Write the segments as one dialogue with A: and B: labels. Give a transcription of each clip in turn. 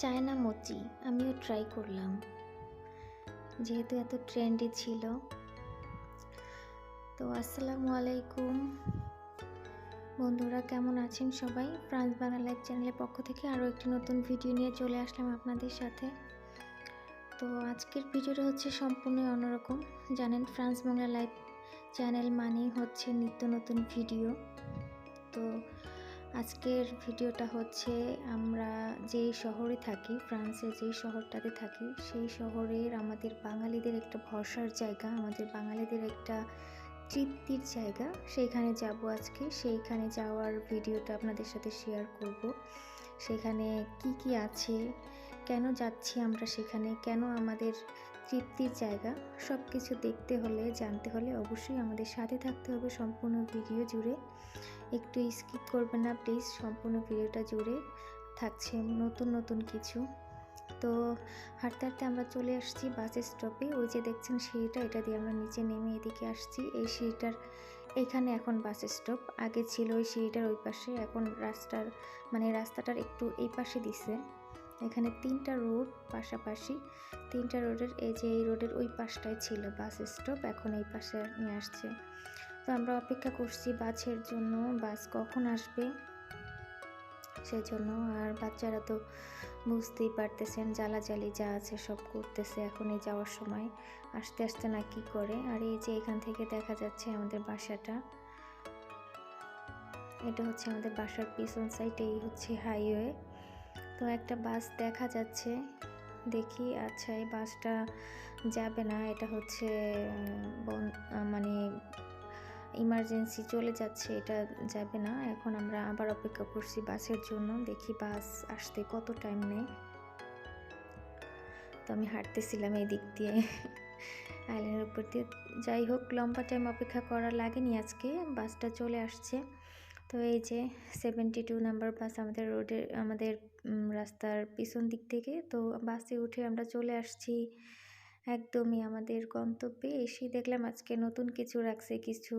A: China মোচি, আমিও try করলাম। যেহেতু এত ট্রেন্ডি ছিল। তো আসসালামু আলাইকুম। বন্ধুরা, কেমন আছেন সবাই? ফ্রান্স বাংলা লাইভ চ্যানেলের পক্ষ থেকে আরও একটি নতুন ভিডিও নিয়ে চলে আসলাম আপনাদের সাথে। তো আজকের ভিডিওটা হচ্ছে সম্পূর্ণ অন্যরকম। জানেন ফ্রান্স বাংলা লাইভ চ্যানেল মানেই হচ্ছে নিত্য নতুন ভিডিও তো আজকের ভিডিওটা হচ্ছে আমরা যেই শহরে থাকি ফ্রান্সে যেই শহরটাতে থাকি, সেই শহরের আমাদের বাঙালিদের একটা ভরসার জায়গা, আমাদের বাঙালিদের একটা তৃপ্তির জায়গা। সেইখানে যাব আজকে, সেইখানে যাওয়ার ভিডিওটা আপনাদের সাথে শেয়ার করব। সেখানে কি কি আছে, কেন যাচ্ছি আমরা সেখানে, কেন আমাদের তৃপ্তির জায়গা। সব কিছু দেখতে হলে, জানতে হলে অবশ্যই আমাদের সাথে থাকতে হবে সম্পূর্ণ ভিডিও জুড়ে। একটু স্কিপ করবেন না প্লিজ সম্পূর্ণ ভিডিওটা জুড়ে থাকছে নতুন নতুন কিছু। তো হাঁটতে হাঁটতে আমরা চলে আসছি বাস স্টপে ওই যে দেখছেন সিঁড়িটা, এটা দিয়ে আমরা নিচে নেমে এদিকে আসছি। এই সিঁড়িটার, এখানে এখন বাস স্টপ আগে ছিল ওই সিঁড়িটার ওই পাশে, এখন রাস্তার মানে রাস্তাটার একটু এই পাশে দিছে। এখানে তিনটা রোড পাশাপাশি, তিনটা রোডের এই যে এই রোডের ওই পাশটায় ছিল বাস স্টপ, এখন এই পাশে নিয়ে আসছে। তো আমরা অপেক্ষা করছি বাসের জন্য, বাস কখন আসবে সেই জন্য আর বাচ্চারা তো বুঝতেই পারতেছেন, জ্বালাজালি যা আছে সব করতেছে এখন এই যাওয়ার সময়। আস্তে আস্তে না কি করে, আর এই যে এখান থেকে দেখা যাচ্ছে আমাদের বাসাটা। এটা হচ্ছে আমাদের বাসার পিছন সাইড এই হচ্ছে হাইওয়ে তো একটা বাস দেখা যাচ্ছে। দেখি আচ্ছা এই বাসটা যাবে না, এটা হচ্ছে মানে ইমার্জেন্সি চলে যাচ্ছে, এটা যাবে না। এখন আমরা আবার অপেক্ষা করছি বাসের জন্য, দেখি বাস আসতে কত টাইম নেয়। তো আমি হাঁটতেছিলাম এই দিক দিয়ে আইল্যান্ডের উপর দিয়ে। যাই হোক, লম্বা টাইম অপেক্ষা করা লাগেনি আজকে, বাসটা চলে আসছে। তো এই যে সেভেন্টি টু নাম্বার বাস আমাদের রোডের আমাদের রাস্তার পিছন দিক থেকে, তো বাসে উঠে আমরা চলে আসছি একদমই আমাদের গন্তব্যে। এসে দেখলাম আজকে নতুন কিছু রাখছে, কিছু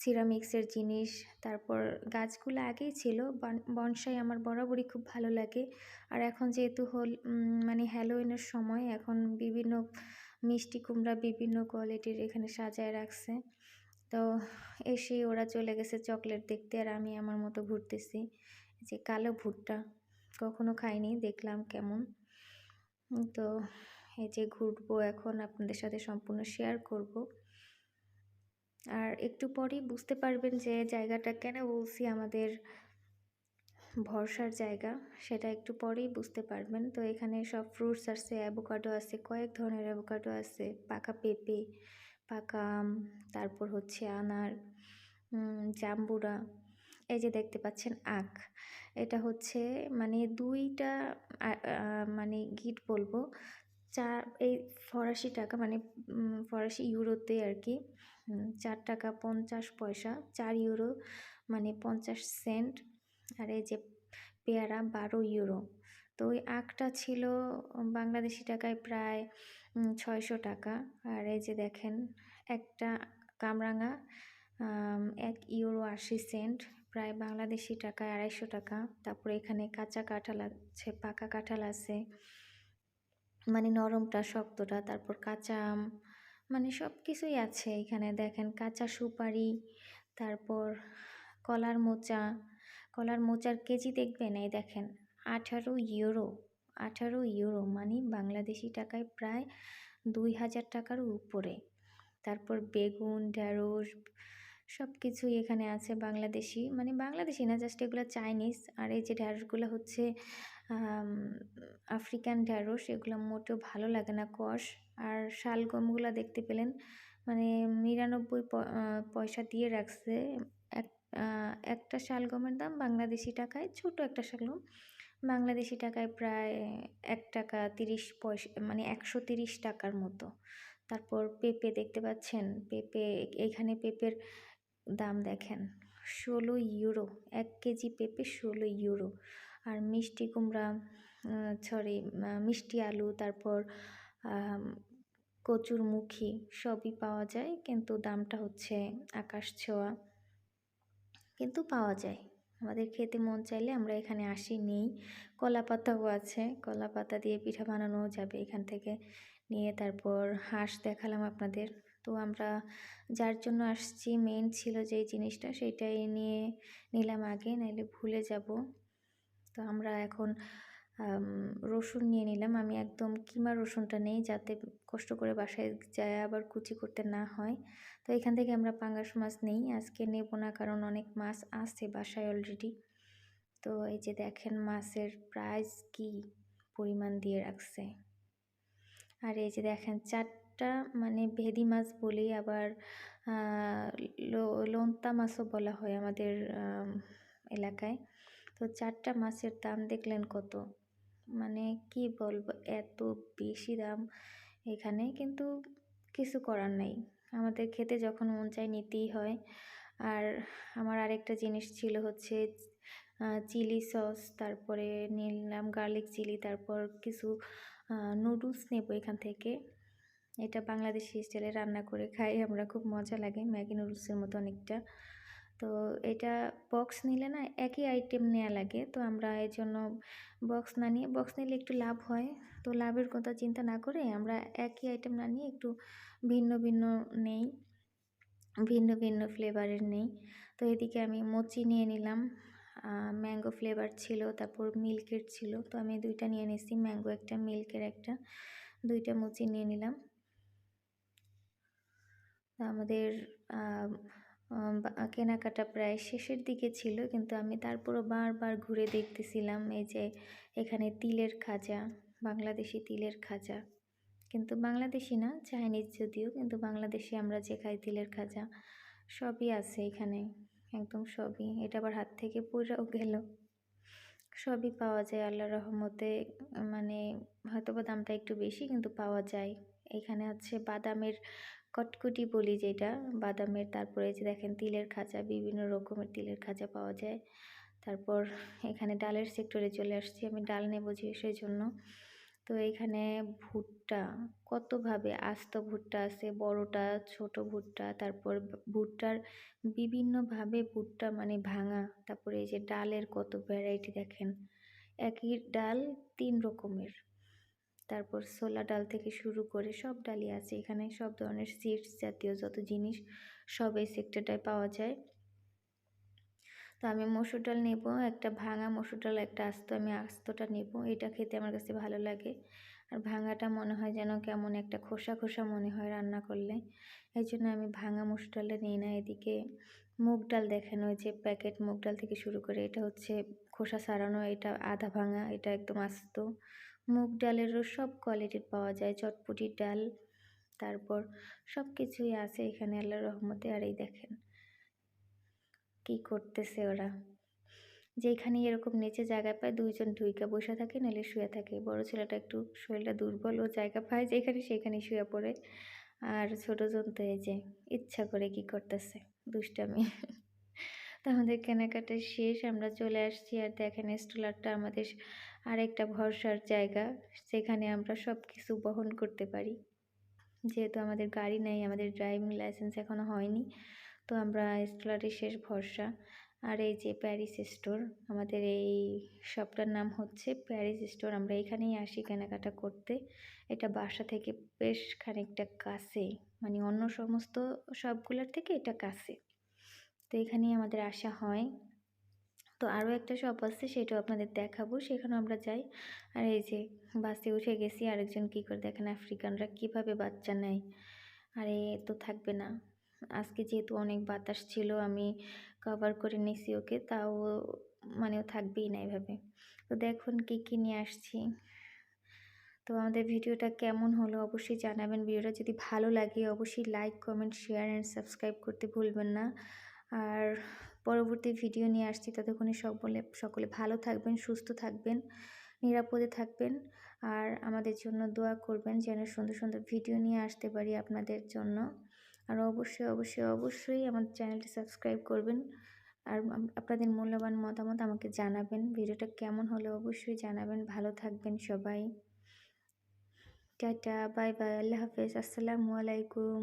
A: সিরামিক্সের জিনিস, তারপর গাছগুলো আগেই ছিল। বনসাই আমার বরাবরই খুব ভালো লাগে। আর এখন যেহেতু হল মানে হ্যালোইনের সময়, এখন বিভিন্ন মিষ্টি কুমড়া বিভিন্ন কোয়ালিটির এখানে সাজায় রাখছে। তো এসে ওরা চলে গেছে চকলেট দেখতে আর আমি আমার মতো ঘুরতেছি। যে কালো ভুট্টা, কখনো খাইনি, দেখলাম কেমন। তো এই যে ঘুরবো এখন, আপনাদের সাথে সম্পূর্ণ শেয়ার করব। আর একটু পরেই বুঝতে পারবেন যে জায়গাটা কেন বলছি, আমাদের ভরসার জায়গা, সেটা একটু পরেই বুঝতে পারবেন। তো এখানে সব ফ্রুটস আছে অ্যাভোকাডো আছে, কয়েক ধরনের অ্যাভোকাডো আছে, পাকা পেঁপে পাকা আম তারপর হচ্ছে আনার জাম্বুরা, এই যে দেখতে পাচ্ছেন আখ। এটা হচ্ছে মানে দুইটা মানে গিট বলব, চার, এই ফরাসি টাকা মানে ফরাসি ইউরোতে আর কি চার টাকা পঞ্চাশ পয়সা, চার ইউরো মানে পঞ্চাশ সেন্ট, আর এই যে পেয়ারা বারো ইউরো। তো ওই আখটা ছিল বাংলাদেশি টাকায় প্রায় ছয়শো টাকা। আর এই যে দেখেন, একটা কামরাঙা এক ইউরো আশি সেন্ট, প্রায় বাংলাদেশি টাকায় আড়াইশো টাকা। তারপরে এখানে কাঁচা কাঁঠাল আছে, পাকা কাঁঠাল আছে মানে নরমটা, শক্তটা। তারপর কাঁচা আম মানে সব কিছুই আছে এখানে। দেখেন, কাঁচা সুপারি, তারপর কলার মোচা। কলার মোচার কেজি দেখবেন, এই দেখেন, আঠারো ইউরো। আঠারো ইউরো মানে বাংলাদেশি টাকায় প্রায় দুই হাজার টাকার উপরে। তারপর বেগুন ঢ্যাঁড়স সব কিছুই এখানে আছে বাংলাদেশি। মানে বাংলাদেশি না জাস্ট এগুলো চাইনিজ আর এই যে ঢ্যাঁড়সগুলো হচ্ছে আফ্রিকান ঢ্যাঁড়স এগুলো মোটেও ভালো লাগে না কষ। আর শালগমগুলো দেখতে পেলেন মানে নিরানব্বই পয়সা দিয়ে রাখছে। এক একটা শালগমের দাম বাংলাদেশি টাকায় ছোট একটা শালগম। বাংলাদেশি টাকায় প্রায় এক টাকা তিরিশ পয়সা মানে একশো তিরিশ টাকার মতো। তারপর পেঁপে দেখতে পাচ্ছেন, পেঁপে এখানে পেঁপের দাম দেখেন, ষোলো ইউরো, এক কেজি পেঁপে ষোলো ইউরো। আর মিষ্টি কুমড়া সরি মিষ্টি আলু, তারপর কচুর মুখী সবই পাওয়া যায়, কিন্তু দামটা হচ্ছে আকাশ ছোঁয়া। কিন্তু পাওয়া যায়। আমাদের খেতে মন চাইলে আমরা এখানে আসি, নেই। কলা পাতাও আছে কলা পাতা দিয়ে পিঠা বানানো যাবে এখান থেকে। নিয়ে তারপর হাঁস দেখালাম আপনাদের। তো আমরা যার জন্য আসছি মেন ছিল যে জিনিসটা সেটাই নিয়ে নিলাম আগে, নাইলে ভুলে যাব। তো আমরা এখন রসুন নিয়ে নিলাম। আমি একদম কিমা রসুনটা নেই, যাতে কষ্ট করে বাসায় যায় আবার কুচি করতে না হয়। তো এখান থেকে আমরা পাঙ্গাস মাছ নেই, আজকে নেব না কারণ অনেক মাছ আছে বাসায় অলরেডি তো এই যে দেখেন মাছের প্রাইস কি পরিমাণ দিয়ে রাখছে। আর এই যে দেখেন চারটা মানে ভেদি মাছ বলি আবার লোন্তা মাছও বলা হয় আমাদের এলাকায়। তো চারটা মাছের দাম দেখলেন কত? মানে কি বলব, এত বেশি দাম এখানে কিন্তু কিছু করার নাই। আমাদের খেতে যখন মন চায় নিতেই হয়। আর আমার আরেকটা জিনিস ছিল হচ্ছে চিলি সস, তারপরে নিলাম গার্লিক চিলি, তারপর কিছু নুডলস নেব এখান থেকে। এটা বাংলাদেশি স্টাইলে রান্না করে খাই, আমরা খুব মজা লাগে ম্যাগি নুডলসের মতো অনেকটা। তো এটা বক্স নিলে না একই আইটেম নেওয়া লাগে। তো আমরা এই জন্য বক্স না নিয়ে বক্স নিলে একটু লাভ হয়। তো লাভের কথা চিন্তা না করে আমরা একই আইটেম না নিয়ে একটু ভিন্ন ভিন্ন নেই। ভিন্ন ভিন্ন ফ্লেভারের নেই। তো এদিকে আমি মোচি নিয়ে নিলাম। ম্যাঙ্গো ফ্লেভার ছিল, তারপর মিল্কের ছিল। তো আমি দুইটা নিয়ে নিয়েছি ম্যাঙ্গো একটা মিল্কের একটা। দুইটা মুচি নিয়ে নিলাম। আমাদের কেনাকাটা প্রায় শেষের দিকে ছিল, কিন্তু আমি তারপরও বারবার ঘুরে দেখতেছিলাম এই যে এখানে তিলের খাজা, বাংলাদেশি তিলের খাজা। কিন্তু বাংলাদেশি না, চাইনিজ যদিও, কিন্তু বাংলাদেশি আমরা যে খাই তিলের খাজা, সবই আছে এখানে, একদম সবই। এটা আবার হাত থেকে পুরাও গেল। সবই পাওয়া যায় আল্লাহ রহমতে মানে হয়তো বা দামটা একটু বেশি, কিন্তু পাওয়া যায়। এখানে হচ্ছে বাদামের কটকুটি বলি যেটা, বাদামের তারপরে যে দেখেন তিলের খাঁচা, বিভিন্ন রকমের তিলের খাঁচা পাওয়া যায়। তারপর এখানে ডালের সেক্টরে চলে আসছি, আমি ডাল নেব যে সেই জন্য তো এখানে ভুট্টা, কতভাবে আস্ত ভুট্টা আছে, বড়টা, ছোট ভুট্টা, তারপর ভুট্টার বিভিন্নভাবে ভুট্টা মানে ভাঙা, তারপরে এই যে ডালের কত ভ্যারাইটি দেখেন। একই ডাল তিন রকমের। তারপর ছোলা ডাল থেকে শুরু করে সব ডালই আছে। এখানে সব ধরনের সিডস জাতীয় যত জিনিস সব এই সেক্টরটায় পাওয়া যায়। তো আমি মসুর ডাল নেব, একটা ভাঙা মসুর ডাল, একটা আস্ত, আমি আস্তটা নেব। এটা খেতে আমার কাছে ভালো লাগে। আর ভাঙাটা মনে হয় যেন কেমন একটা খোসা খোসা মনে হয় রান্না করলে। এই জন্য আমি ভাঙা মসুর ডালটা নিই না। এদিকে মুগ ডাল দেখেন ওই যে প্যাকেট মুগ ডাল থেকে শুরু করে, এটা হচ্ছে খোসা সারানো এটা আধা ভাঙা, এটা একদম আস্ত। মুগ ডালেরও সব কোয়ালিটির পাওয়া যায়, চটপটির ডাল, তারপর সব কিছুই আছে এখানে আল্লাহ রহমতে। আর এই দেখেন কি করতেছে ওরা। যেখানে এরকম নিচে জায়গা পায় দুইজন ঢুইকা বসে থাকে, নাহলে শুয়ে থাকে। বড় ছেলেটা একটু শরীরটা দুর্বল ও জায়গা পায় যেখানে সেখানে শুয়ে পড়ে। আর ছোটো জন তো এই যে, ইচ্ছা করে কি করতেছে? দুষ্টামি। তো আমাদের কেনাকাটা শেষ, আমরা চলে আসছি। আর দেখেন, স্টলারটা আমাদের আরেকটা ভরসার জায়গা, সেখানে আমরা সব কিছু বহন করতে পারি। যেহেতু আমাদের গাড়ি নেই, আমাদের ড্রাইভিং লাইসেন্স এখনও হয়নি, তো আমরা স্টলারের শেষ ভরসা। আর এই যে প্যারিস স্টোর আমাদের এই শপটার নাম হচ্ছে প্যারিস স্টোর আমরা এখানেই আসি কেনাকাটা করতে। এটা বাসা থেকে বেশ খানিকটা কাছে মানে অন্য সমস্ত সবগুলোর থেকে এটা কাছে। তো এখানেই আমাদের আসা হয়। তো আরও একটা শপ আছে, সেটাও আপনাদের দেখাবো সেখানে আমরা যাই। আর এই যে বাসে উঠে গেছি, আরেকজন কী করে দেখেন, আফ্রিকানরা কীভাবে বাচ্চা নেয়। আর তো থাকবে না। আজকে যেহেতু অনেক বাতাস ছিল, আমি কভার করে নিছি ওকে, তাও মানে থাকবেই না এভাবে। তো দেখুন কী কী নিয়ে আসছি। তো আমাদের ভিডিওটা কেমন হলো অবশ্যই জানাবেন। ভিডিওটা যদি ভালো লাগে, অবশ্যই like comment share and subscribe করতে ভুলবেন না। আর পরবর্তী ভিডিও নিয়ে আসছি। ততক্ষণে সকলে সকলে ভালো থাকবেন, সুস্থ থাকবেন, নিরাপদে থাকবেন। আর আমাদের জন্য দোয়া করবেন যেন সুন্দর সুন্দর ভিডিও নিয়ে আসতে পারি আপনাদের জন্য। আর অবশ্যই অবশ্যই অবশ্যই আমার চ্যানেলটি সাবস্ক্রাইব করবেন। আর আপনাদের মূল্যবান মতামত আমাকে জানাবেন। ভিডিওটা কেমন হলো অবশ্যই জানাবেন। ভালো থাকবেন সবাই। টাটা বাই বাই আল্লাহ হাফেজ। আসসালামু আলাইকুম।